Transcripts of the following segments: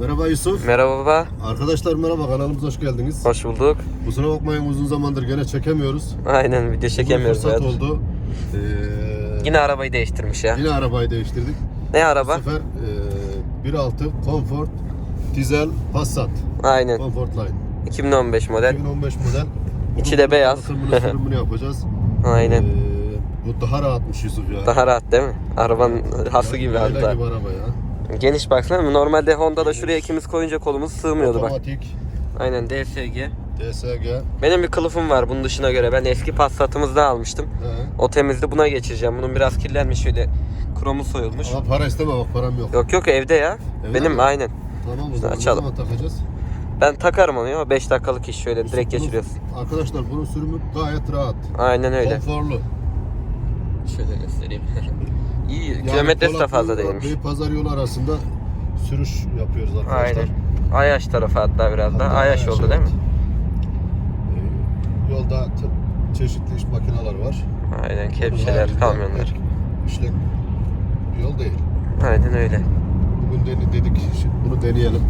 Merhaba Yusuf. Merhaba baba. Arkadaşlar merhaba kanalımıza hoş geldiniz. Hoş bulduk. Kusura bakmayın uzun zamandır gene çekemiyoruz. Aynen video çekemiyoruz. Fırsat evet. oldu. Ee, Yine arabayı değiştirmiş ya. yine arabayı değiştirdik. Ne Bu araba? sefer e, 1.6 Comfort Dizel Passat Aynen. Comfort Line 2015 model. 2015 model. İçi de beyaz. Sürümünü yapacağız. Aynen. Ee, bu daha rahatmış Yusuf ya. Daha rahat değil mi? Arabanın hası gibi hatta. gibi araba ya. Geniş baksana. Normalde Honda'da şuraya ikimiz koyunca kolumuz sığmıyordu bak. Otomatik, Aynen DSG. DSG. Benim bir kılıfım var bunun dışına göre. Ben eski Passat'ımızda almıştım. He. O temizdi buna geçireceğim. Bunun biraz kirlenmiş şöyle. Kromu soyulmuş. Ama para isteme bak param yok. Yok yok evde ya. Evde Benim mi? aynen. Tamam o zaman açalım. ne zaman takacağız? Ben takarım onu ya. 5 dakikalık iş şöyle direkt Bunun- geçiriyorsun. Arkadaşlar bunun sürümü gayet rahat. Aynen öyle. Konforlu. Şöyle göstereyim. İyi. Yani kilometresi de fazla değilmiş. Beypazarı yolu arasında sürüş yapıyoruz arkadaşlar. Aynen. Ayaş tarafı hatta biraz da. Hatta Ayaş Ayaş, oldu değil mi? Ee, yolda çeşitli iş makineler var. Aynen kepçeler, kamyonlar. bir yol değil. Aynen öyle. Bugün deni dedik bunu deneyelim.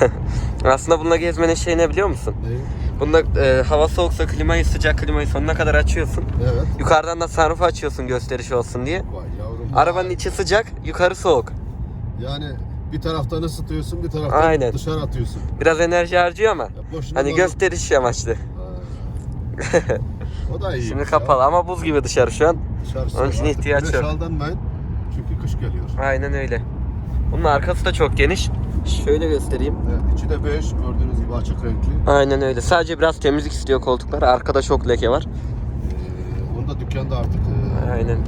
Aslında bununla gezmenin şey ne biliyor musun? Neyi? Bunda e, hava soğuksa klimayı sıcak klimayı sonuna kadar açıyorsun. Evet. Yukarıdan da sunroof açıyorsun gösteriş olsun diye. Vay. Arabanın içi sıcak, yukarı soğuk. Yani bir taraftan ısıtıyorsun bir taraftan Aynen. dışarı atıyorsun. Biraz enerji harcıyor ama. Ya boşuna Hani bana- gösteriş amaçlı. O da iyi. Şimdi kapalı ama buz gibi dışarı şu an. Onun için ihtiyaç yok. aldanmayın. Çünkü kış geliyor. Aynen öyle. Bunun arkası da çok geniş. Şöyle göstereyim. Evet, içi de beş gördüğünüz gibi açık renkli. Aynen öyle. Sadece biraz temizlik istiyor koltuklar. Arkada çok leke var. Ee, onu da dükkanda artık e, Aynen.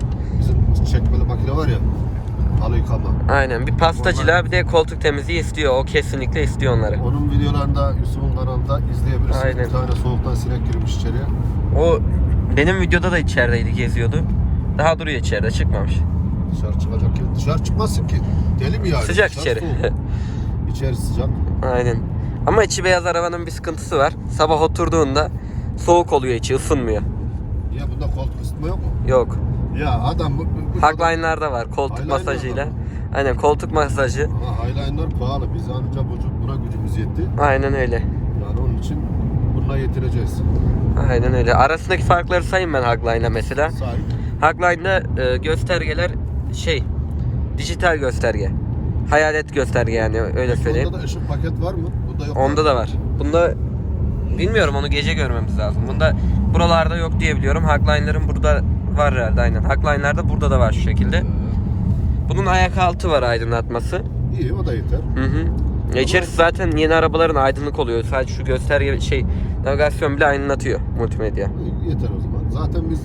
Bizim çekmeli makine var ya halı yıkama. Aynen. Bir pastacılığa bir de koltuk temizliği istiyor. O kesinlikle istiyor onları. Onun videolarında Yusuf'un kanalında izleyebilirsiniz. Aynen. Bir tane soğuktan sinek girmiş içeriye. O benim videoda da içerideydi, geziyordu. Daha duruyor içeride, çıkmamış. Dışarı çıkacak ki. Dışarı çıkmazsın ki. Deli mi yani? Sıcak Dışarı içeri. soğuk. İçeri sıcak. Aynen. Ama içi beyaz arabanın bir sıkıntısı var. Sabah oturduğunda soğuk oluyor içi, ısınmıyor. Niye bunda koltuk ısıtma yok mu? Yok. Ya adam bu, bu, Hagline'larda var koltuk Highline'lar masajıyla. var. Aynen koltuk masajı. Ama Highline'lar pahalı. Biz ancak bu- buna gücümüz yetti. Aynen öyle. Yani onun için bununla yetineceğiz. Aynen öyle. Arasındaki farkları sayayım ben Hagline'la mesela. Sahip. Hagline'da e, göstergeler şey dijital gösterge. Hayalet gösterge yani öyle söyleyeyim. Onda da ışık paket var mı? Bunda yok. Onda da var. Bunda bilmiyorum onu gece görmemiz lazım. Bunda buralarda yok diye biliyorum. Hagline'ların burada var herhalde aynen. Hagline'larda burada da var şu şekilde. Bunun ayak altı var aydınlatması. iyi o da yeter. Hı hı. Ya İçerisi zaten yeni arabaların aydınlık oluyor. Sadece şu gösterge şey navigasyon bile aydınlatıyor multimedya. İyi, Yeter o zaman. Zaten biz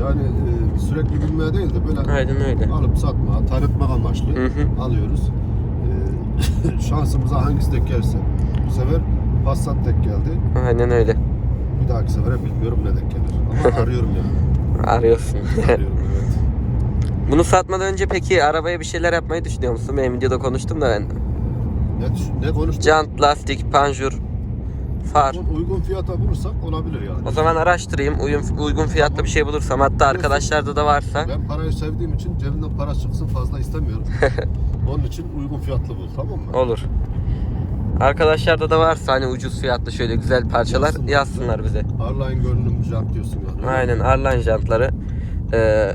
yani e, sürekli bilmeye değil de böyle Aynen öyle. alıp satma, tanıtmak amaçlı Hı hı. alıyoruz. Ee, şansımıza hangisi denk gelirse. Bu sefer Passat denk geldi. Aynen öyle. Bir dahaki sefere bilmiyorum ne denk gelir. Ama arıyorum yani. Arıyorsun. Arıyorum evet. Bunu satmadan önce peki arabaya bir şeyler yapmayı düşünüyor musun? Benim videoda konuştum da ben. Ne, ne konuştuk? Jant, lastik, panjur, far. Uygun- Uygun fiyata bulursak olabilir yani. O zaman araştırayım. Uygun, uygun fiyatlı bir şey bulursam. Hatta arkadaşlarda da varsa. Ben parayı sevdiğim için cebimden para çıksın fazla istemiyorum. Onun için uygun fiyatlı bul tamam mı? Olur. Arkadaşlarda da varsa hani ucuz fiyatlı şöyle güzel parçalar Yazsınlar. yazsınlar bize. Arline görünüm jant diyorsun yani. Aynen Arline jantları. Ee,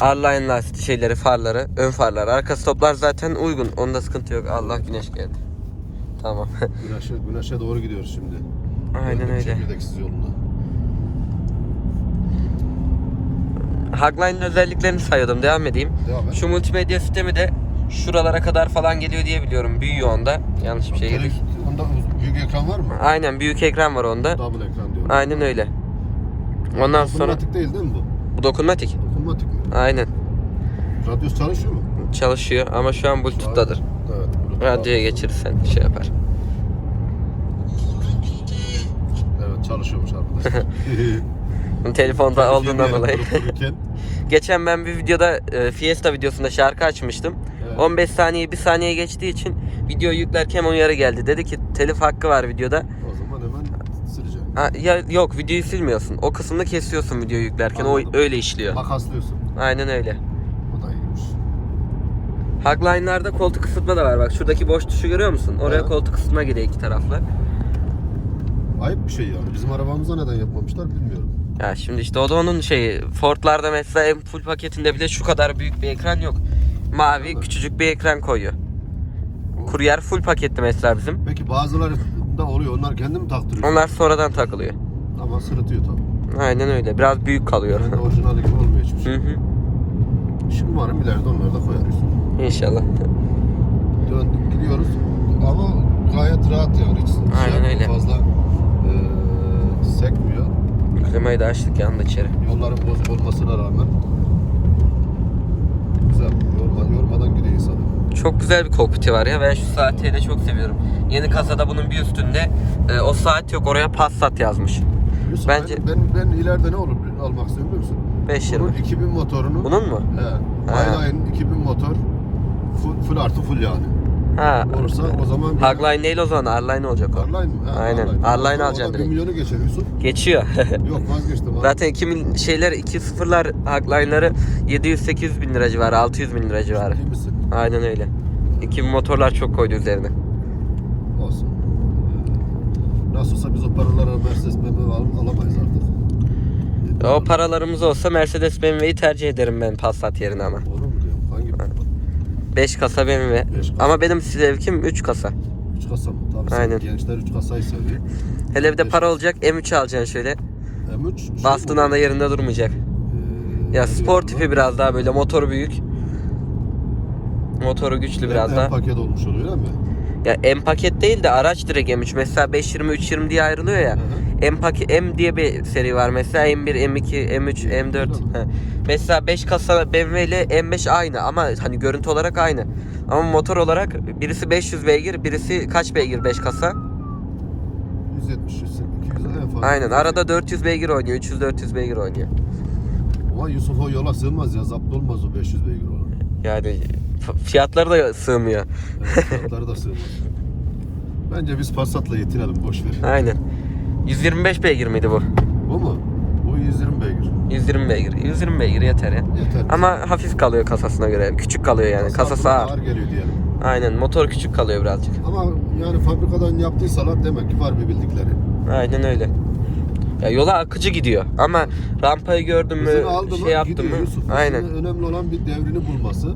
Arline lastik şeyleri, farları, ön farlar, arka stoplar zaten uygun. Onda sıkıntı yok. Allah güneş geldi. Tamam. Güneşe, güneşe doğru gidiyoruz şimdi. Aynen Gördüğüm öyle. Çekirdeksiz yoluna. Hagline'ın özelliklerini sayıyordum. Devam edeyim. Devam et. Şu multimedya sistemi de şuralara kadar falan geliyor diye biliyorum. Büyüyor onda. Yanlış bir şey Tele- yedik. Onda büyük ekran var mı? Aynen büyük ekran var onda. Double ekran diyorum. Aynen öyle. Ondan sonra Dokunmatik değil değil mi bu? bu dokunmatik. Dokunmatik mi? Aynen. Radyosu çalışıyor mu? Çalışıyor ama şu an bluetooth'tadır. Evet. Bluetooth Radyoya geçirirsen şey yapar. Evet çalışıyormuş arkadaşlar. Telefonda olduğundan dolayı. dururken. Geçen ben bir videoda e, Fiesta videosunda şarkı açmıştım. Evet. 15 saniye 1 saniye geçtiği için video yüklerken uyarı geldi. Dedi ki telif hakkı var videoda. O zaman hemen sileceğim. Ha, ya yok videoyu silmiyorsun. O kısmını kesiyorsun videoyu yüklerken. O Anladım. öyle işliyor. Makaslıyorsun. Aynen öyle. O da iyiymiş. Hagline'larda koltuk ısıtma da var bak. Şuradaki boş tuşu görüyor musun? Oraya Evet. koltuk ısıtma geliyor iki taraflı. Ayıp bir şey yani. Bizim arabamıza neden yapmamışlar bilmiyorum. Ya şimdi işte o da onun şeyi. Ford'larda mesela en full paketinde bile şu kadar büyük bir ekran yok. Mavi küçücük bir ekran koyuyor. Kuryer full paketli mesela bizim. Peki bazıları da oluyor. Onlar kendi mi taktırıyor? Onlar sonradan takılıyor. Ama sırıtıyor tabii. Aynen öyle. Biraz büyük kalıyor. Yani orijinali gibi olmuyor hiçbir Hı şey. hı. Şimdi umarım ileride onları da koyarız. İnşallah. Döndük gidiyoruz. Ama gayet rahat yani. Hiç şey Aynen öyle. Fazla eee sekmiyor. Klimayı da açtık yanında içeri. Yolların bozuk olmasına rağmen güzel. Çok güzel bir kokpiti var ya. Ben şu saati de çok seviyorum. Yeni kasada bunun bir üstünde e, o saat yok. Oraya Passat yazmış. Yusuf, Bence- ben, ben, ben ileride ne olur almak istiyorum biliyor musun? 520. Bunun 2000 motorunu. Bunun mu? He. Ha. Highline 2000 motor. Full, full artı full yani. Ha. Olursa o zaman... Hagline değil o zaman. Arline olacak o. Arline mi? He, Aynen. Arline. Arline alacaksın direkt. 1 milyonu geçer Yusuf. Geçiyor. Yok vazgeçtim. abi. Zaten 2000 şeyler 2 sıfırlar Hagline'ları 700-800 bin lira civarı 600 bin lira civarı. İyi misin? Aynen öyle. 2000 motorlar çok koydu üzerine. Olsun. Nasıl olsa biz o paralara Mercedes BMW al- alamayız artık. O paralarımız olsa Mercedes BMW'yi tercih ederim ben Passat yerine ama. Olur mu diyorum? Hangi 5 kasa BMW. Beş kasa. Ama benim zevkim 3 kasa. 3 kasa mı? Tabii Aynen. gençler 3 kasayı seviyor. Hele bir de Beş para olacak M3 alacaksın şöyle. M3 şey Bastığın anda yerinde durmayacak. Ee, Ya spor tipi biraz daha böyle motoru büyük. Motoru güçlü biraz M daha. paket olmuş oluyor değil mi? Ya M paket değil de araç direkt M3. Mesela 520 320 diye ayrılıyor ya. Hı hı. M paket M diye bir seri var mesela M1, M2, M3, M4. Öyle mi? He. Mesela 5 kasa BMW ile M5 aynı ama hani görüntü olarak aynı. Ama motor olarak birisi 500 beygir, birisi kaç beygir 5 kasa? 170, 200 en fazla. Aynen. Arada 400 beygir oynuyor, 300 400 beygir oynuyor. Ama Yusuf o yola sığmaz ya. Zapt olmaz o 500 beygir olan. Yani fiyatları da sığmıyor. Evet, fiyatları da sığmaz. Bence biz Passat'la yetinelim boş ver. Aynen. 125 beygir miydi bu? Bu mu? Bu 120 beygir. 120 beygir. 120 beygir yeter ya. Yeter. Ama hafif kalıyor kasasına göre. Küçük kalıyor yani. Kasası buna ağır. ağır geliyor diyelim. Aynen. Motor küçük kalıyor birazcık. Ama yani fabrikadan yaptıysalar demek ki var bir bildikleri. Aynen öyle. Ya yola akıcı gidiyor ama rampayı gördün mü şey yaptın mı? Aynen. önemli olan bir devrini bulması.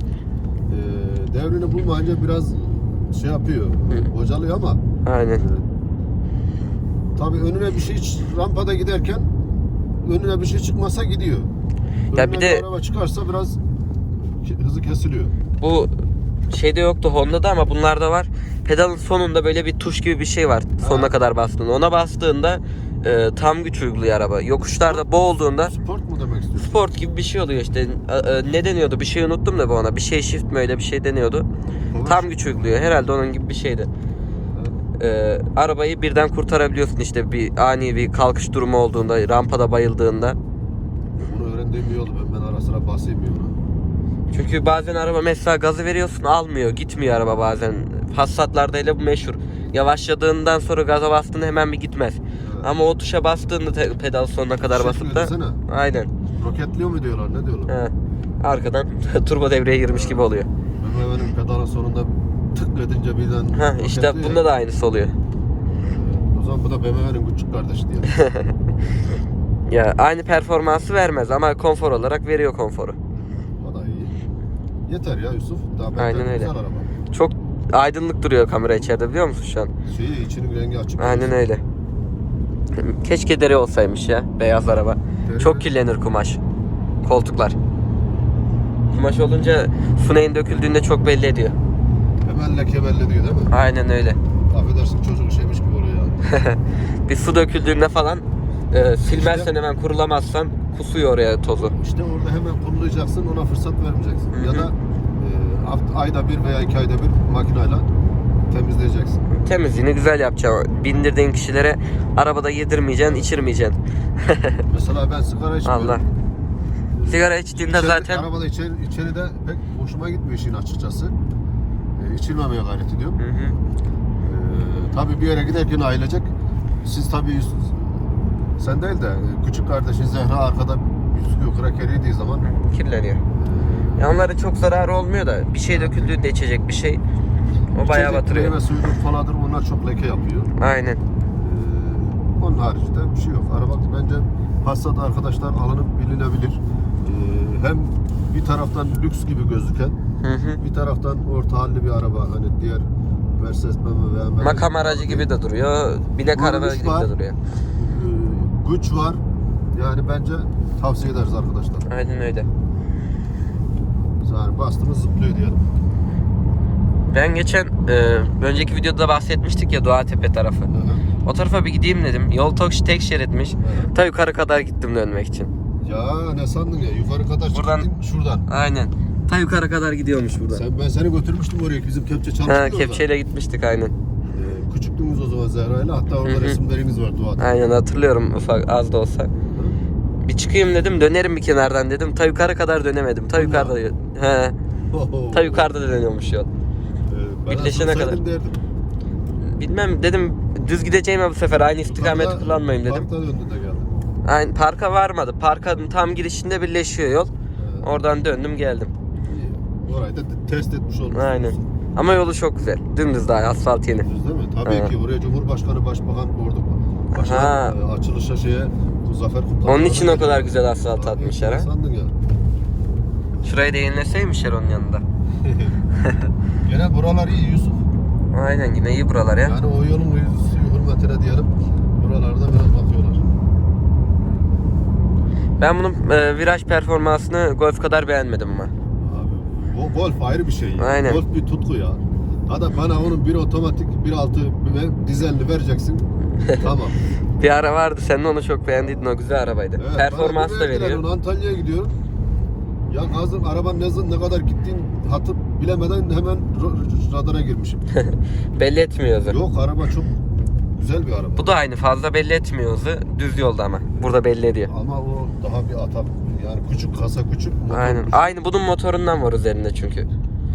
Devrini bulmayınca biraz şey yapıyor, bocalıyor ama Aynen. e, tabii önüne bir şey rampada giderken önüne bir şey çıkmasa gidiyor. Ya Önüne bir de- araba çıkarsa biraz hızı kesiliyor. Bu şeyde yoktu Honda'da ama bunlarda var. Pedalın sonunda böyle bir tuş gibi bir şey var. Sonuna Ha. kadar bastığında. Ona bastığında e, tam güç uyguluyor araba. Yokuşlarda boğulduğunda Sport mu demek istiyorsun? sport gibi bir şey oluyor işte. E, ne deniyordu? Bir şey unuttum da bu ona. Bir şey shift mi öyle bir şey deniyordu. Power- Tam güç uyguluyor. Herhalde onun gibi bir şeydi. Evet. E, arabayı birden kurtarabiliyorsun işte bir ani bir kalkış durumu olduğunda, rampada bayıldığında. Bunu öğrendiğim iyi oldu. Ben, ben ara sıra basayım bir ona. Çünkü bazen araba mesela gazı veriyorsun almıyor, gitmiyor araba bazen. Passat'larda hele bu meşhur. Yavaşladığından sonra gaza bastığında hemen bir gitmez. Evet. Ama o tuşa bastığında pedal sonuna kadar Şey basıp da desene, aynen. Roketliyor mu diyorlar ne diyorlar? He. Arkadan turbo devreye girmiş gibi oluyor. BMW'nin pedalın sonunda tık edince birden Ha işte roketliyor bunda ya. da aynısı oluyor. O zaman bu da BMW'nin küçük kardeşi diye. Ya aynı performansı vermez ama konfor olarak veriyor konforu. o da iyi. Yeter ya Yusuf. Daha Aynen öyle. güzel araba. Çok aydınlık duruyor kamera içeride biliyor musun şu an? Şeyi içinin rengi açık. Aynen öyle. Keşke deri olsaymış ya beyaz araba. Çok kirlenir kumaş. Koltuklar. Kumaş olunca su neyin döküldüğünde çok belli ediyor. Hemen leke belli diyor değil mi? Aynen öyle. Affedersin çocuk şeymiş gibi oluyor ya. Bir su döküldüğünde falan e, silmezsen hemen kurulamazsan kusuyor oraya tozu. İşte orada hemen kurulayacaksın ona fırsat vermeyeceksin. Hı Ya da e, ayda bir veya iki ayda bir makinayla temizleyeceksin. Temizliğini güzel yapacaksın. Bindirdiğin kişilere arabada yedirmeyeceksin, içirmeyeceksin. Mesela ben sigara içmiyorum. Allah. Sigara içtiğinde İçeri- zaten Arabada içeri, içeride pek hoşuma gitmiyor işin açıkçası. E, içilmemeye gayret ediyorum. Hı hı. E, tabii bir yere giderken ailecek siz tabii sen değil de e, küçük kardeşin Zehra arkada bisküvi kraker yediği zaman kirleniyor. e, Ya onların çok zararı olmuyor da bir şey döküldüğünde içecek bir şey o bayağı İçecek batırıyor. Meyve suyudur faladır onlar çok leke yapıyor. Aynen. Ee, onun haricinde bir şey yok. Araba bence Passat arkadaşlar alınıp bilinebilir. Ee, hem bir taraftan lüks gibi gözüken, Hı hı. bir taraftan orta halli bir araba. Hani diğer Mercedes, BMW, BMW. Makam aracı gibi de duruyor. Bilek Bunun araba üç gibi var. de duruyor. Ee, güç var. Yani bence tavsiye ederiz arkadaşlar. Aynen öyle. Yani bastınız zıplıyor diyelim. Ben geçen e, önceki videoda bahsetmiştik ya Doğatepe tarafı. Hı hı. O tarafa bir gideyim dedim. Yol tok tek şeritmiş. Ta yukarı kadar gittim dönmek için. Ya ne sandın ya? Yukarı kadar Buradan- çıktın şuradan. Aynen. Ta yukarı kadar gidiyormuş burada. Sen, ben seni götürmüştüm oraya. Bizim kepçe çalıştı Ha, orada. kepçeyle gitmiştik aynen. Ee, küçüktünüz o zaman Zehra'yla. Hatta orada Hı hı. resimleriniz var Doğa'da. Aynen hatırlıyorum ufak az da olsa. Bir çıkayım dedim dönerim bir kenardan dedim. Ta yukarı kadar dönemedim. Ta Allah. yukarıda he, ta yukarıda dönüyormuş yol. Ben Birleşene aslında kadar. saydım derdim. Bilmem dedim düz gideceğime bu sefer aynı istikameti Parkta- kullanmayayım dedim. Parkta de. Aynen parka varmadı. Parkın tam girişinde birleşiyor yol. Ee, Oradan döndüm geldim. iyi. Orayı da test etmiş olduk. Aynen. Ama yolu çok güzel. Dümdüz daha asfalt yeni. Değil mi? Tabii Evet. ki oraya Cumhurbaşkanı, Başbakan, Başkan Ha. e, açılışa şeye bu zafer kutlamalarına Onun için o kadar güzel asfalt atmışlar ha. Sandın ya. Şurayı da yenileseymişler onun yanında. Gene buralar iyi Yusuf. Aynen yine iyi buralar ya. Yani o yolun hürmetine diyelim. Buralarda biraz bakıyorlar. Ben bunun e, viraj performansını golf kadar beğenmedim ama. Abi, o golf ayrı bir şey. Ya. Aynen. Golf bir tutku ya. Hadi bana onun bir otomatik, bir altı ve dizelli vereceksin. tamam. Bir ara vardı sen onu çok beğendiydin o güzel arabaydı. Evet, Performans da veriyor. Antalya'ya gidiyorum. Ya gazın arabanın ne, ne kadar gittiğin hatıp bilemeden hemen radara girmişim. Belli etmiyor hızı. Yok araba çok güzel bir araba. Bu da aynı fazla belli etmiyor hızı. Düz yolda ama. Burada belli ediyor. Ama o daha bir atap. Yani küçük kasa küçük. Aynen. küçük. Aynı bunun motorundan var üzerinde çünkü.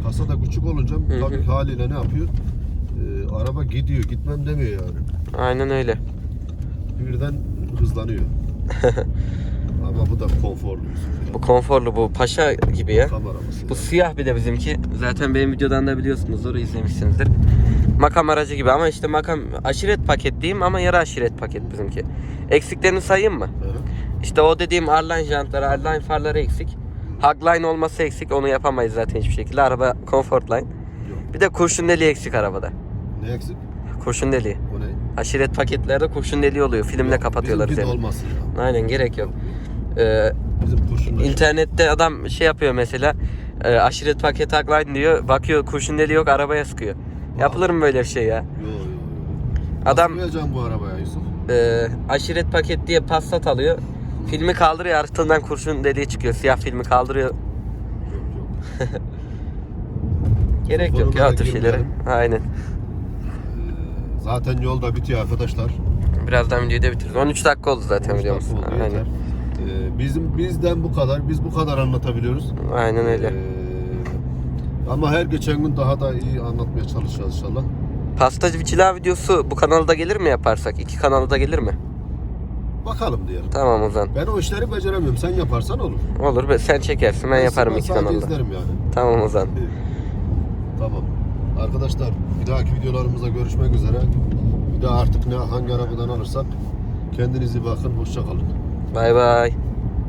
Kasa da küçük olunca hı. tabii haliyle ne yapıyor? Ee, araba gidiyor, gitmem demiyor yani. Aynen öyle. Birden hızlanıyor. Ama bu da konforlu. Bu konforlu bu paşa gibi ya. Arabası. Bu ya. siyah bir de bizimki. Zaten benim videodan da biliyorsunuzdur, izlemişsinizdir. Makam aracı gibi ama işte makam aşiret paket diyeyim ama yarı aşiret paket bizimki. Eksiklerini sayayım mı? Hı. İşte o dediğim Arline jantları, Arline farları eksik. Hagline olması eksik. Onu yapamayız zaten hiçbir şekilde. Araba Comfort Line. Yok. Bir de kurşun deliği eksik arabada. Ne eksik? Kurşun deliği. O ne? Aşiret paketlerde kurşun deliği oluyor. Filmle Yok, kapatıyorlar bizimki de üzerine. olmasın ya. Aynen gerek yok. Ee. İnternette adam şey yapıyor mesela e, aşiret paket hagline diyor bakıyor kurşun deliği yok arabaya sıkıyor. Yapılır mı böyle bir şey ya? Yo, yo, yo. Adam bu arabaya Yusuf. e, aşiret paket diye Passat alıyor. Filmi kaldırıyor altından kurşun deliği çıkıyor. Siyah filmi kaldırıyor. Yok yok. Gerek yok ya o tür şeylere. Aynen. Ee, zaten yolda bitiyor arkadaşlar. Birazdan videoyu da bitiririz. 13 dakika oldu zaten 13 videomuz. dakika oldu, Aynen. yeter. Ee, bizim bizden bu kadar. Biz bu kadar anlatabiliyoruz. Aynen öyle. Ee, ama her geçen gün daha da iyi anlatmaya çalışacağız inşallah. Pastacı videosu bu kanalda gelir mi yaparsak? İki kanalda gelir mi? Bakalım diyelim. Tamam o zaman. Ben o işleri beceremiyorum. Sen yaparsan olur. Olur be sen çekersin ben yaparım Ben iki sadece kanalda. izlerim yani. Tamam o zaman. Tamam. Arkadaşlar bir dahaki videolarımızda görüşmek üzere. Bir daha artık ne hangi arabadan alırsak kendinize bakın. Hoşça Bye bye.